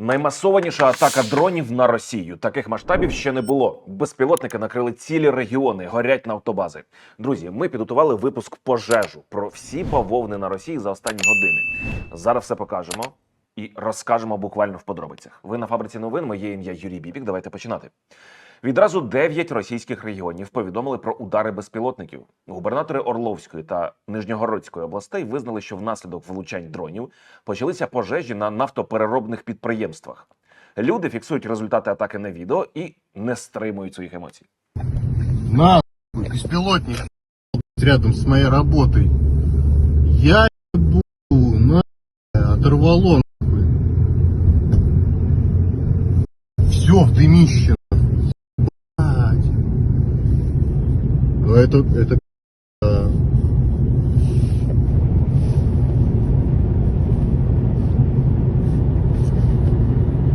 Наймасованіша атака дронів на Росію. Таких масштабів ще не було. Безпілотники накрили цілі регіони, горять на автобази. Друзі, ми підготували випуск пожежу про всі бавовни на Росії за останні години. Зараз все покажемо і розкажемо буквально в подробицях. Ви на фабриці новин. Моє ім'я Юрій Бібік. Давайте починати. Відразу дев'ять російських регіонів повідомили про удари безпілотників. Губернатори Орловської та Нижньогородської областей визнали, що внаслідок влучань дронів почалися пожежі на нафтопереробних підприємствах. Люди фіксують результати атаки на відео і не стримують своїх емоцій. На, нахуй, беспилотник рядом с моей работой. Я ебу, на, оторвало. Все в дымище. Это, это.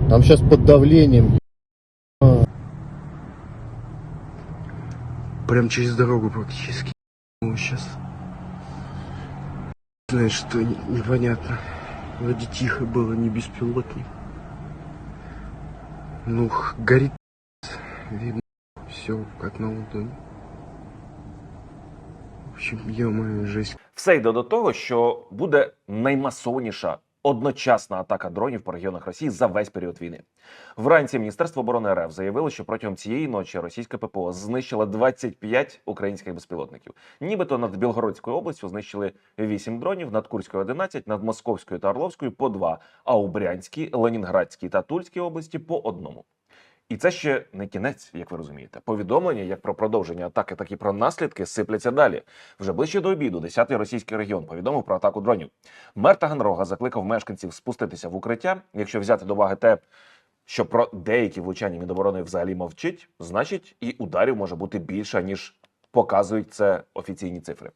Там сейчас под давлением. Прям через дорогу практически. Ну, сейчас. Знаешь, что не- непонятно. Вроде тихо было, не беспилотник. Ну, горит. Видно. Все как на ладони. Ё жесть. Все йде до того, що буде наймасованіша одночасна атака дронів по регіонах Росії за весь період війни. Вранці Міністерство оборони РФ заявило, що протягом цієї ночі російське ППО знищило 25 українських безпілотників. Нібито над Білгородською областю знищили 8 дронів, над Курською 11, над Московською та Орловською по 2, а у Брянській, Ленінградській та Тульській області по одному. І це ще не кінець, як ви розумієте. Повідомлення як про продовження атаки, так і про наслідки сипляться далі. Вже ближче до обіду 10-й російський регіон повідомив про атаку дронів. Мер Таганрога закликав мешканців спуститися в укриття. Якщо взяти до уваги те, що про деякі влучання Міноборони взагалі мовчить, значить і ударів може бути більше ніж показують це офіційні цифри.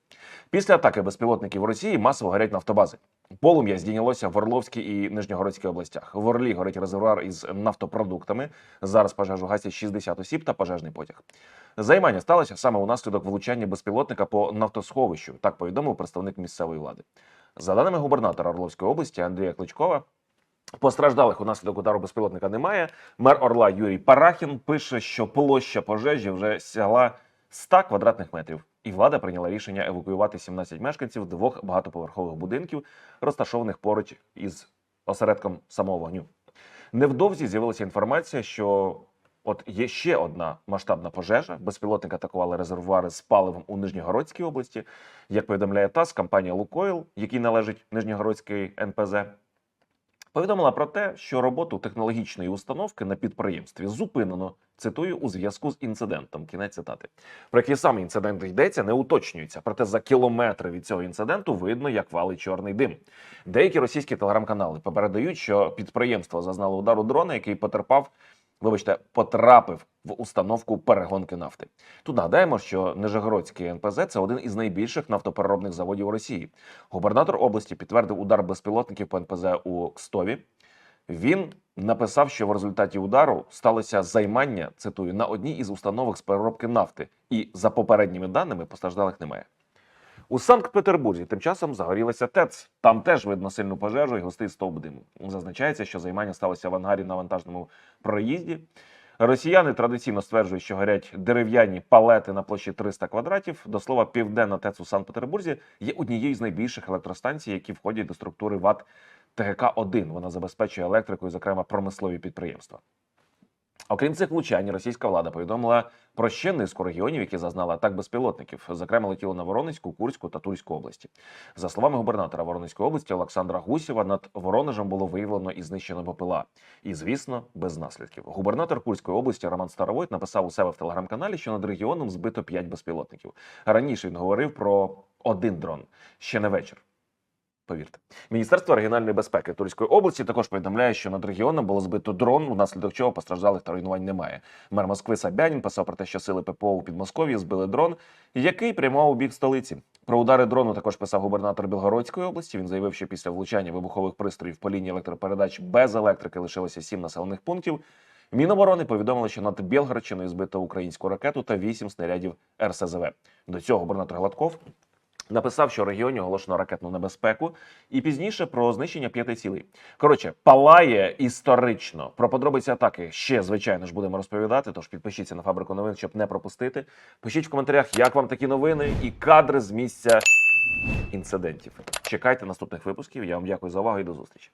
Після атаки безпілотників в Росії масово горять нафтобази. Полум'я здійнялося в Орловській і Нижньогородській областях. В Орлі горить резервуар із нафтопродуктами. Зараз пожежу гасять 60 осіб та пожежний потяг. Займання сталося саме унаслідок влучання безпілотника по нафтосховищу. Так повідомив представник місцевої влади. За даними губернатора Орловської області Андрія Кличкова, Постраждалих унаслідок удару безпілотника немає. Мер Орла Юрій Парахін пише, що площа пожежі вже сягла 100 квадратних метрів, і влада прийняла рішення евакуювати 17 мешканців двох багатоповерхових будинків, розташованих поруч із осередком самого вогню. Невдовзі з'явилася інформація, що от є ще одна масштабна пожежа. Безпілотник атакували резервуари з паливом у Нижньогородській області. Як повідомляє ТАСС, компанія Лукойл, якій належить Нижньогородський НПЗ, повідомила про те, що роботу технологічної установки на підприємстві зупинено. Цитую у зв'язку з інцидентом. Кінець цитати. Про який саме інцидент йдеться, не уточнюється. Проте за кілометри від цього інциденту видно, як валить чорний дим. Деякі російські телеграм-канали попередають, що підприємство зазнало удару дрона, який потерпав, вибачте, потрапив в установку перегонки нафти. Тут нагадаємо, що Нижегородський НПЗ це один із найбільших нафтопереробних заводів Росії. Губернатор області підтвердив удар безпілотників по НПЗ у Кстові. Він написав, що в результаті удару сталося займання, цитую, на одній із установок з переробки нафти, і за попередніми даними постраждалих немає. У Санкт-Петербурзі тим часом загорілася ТЕЦ. Там теж видно сильну пожежу і густий стовп диму. Зазначається, що займання сталося в ангарі на вантажному проїзді. Росіяни традиційно стверджують, що горять дерев'яні палети на площі 300 квадратів. До слова, південна ТЕЦ у Санкт-Петербурзі є однією з найбільших електростанцій, які входять до структури ВАТ ТГК-1. Вона забезпечує електрикою, зокрема, промислові підприємства. Окрім цих влучань, російська влада повідомила про ще низку регіонів, які зазнали атак безпілотників. Зокрема, летіло на Воронезьку, Курську та Тульську області. За словами губернатора Воронезької області Олександра Гусєва, над Воронежем було виявлено і знищено БПЛА. І, звісно, без наслідків. Губернатор Курської області Роман Старовойт написав у себе в телеграм-каналі, що над регіоном збито 5 безпілотників. Раніше він говорив про один дрон. Ще не вечір. Повірте, Міністерство регіональної безпеки Тульської області також повідомляє, що над регіоном було збито дрон, внаслідок чого постраждалих та руйнувань немає. Мер Москви Сабянін писав про те, що сили ППО у Підмосков'ї збили дрон, який прямував у бік столиці. Про удари дрону також писав губернатор Білгородської області. Він заявив, що після влучання вибухових пристроїв по лінії електропередач без електрики лишилося сім населених пунктів. Міноборони повідомили, що над Білгородщиною збито українську ракету та вісім снарядів РСЗВ. До цього губернатор Гладков Написав, що в регіоні оголошено ракетну небезпеку, і пізніше про знищення п'яти цілей. Коротше, палає історично. Про подробиці атаки ще звичайно ж будемо розповідати. Тож підпишіться на фабрику новин, щоб не пропустити. Пишіть в коментарях, як вам такі новини і кадри з місця інцидентів. Чекайте наступних випусків. Я вам дякую за увагу і до зустрічі.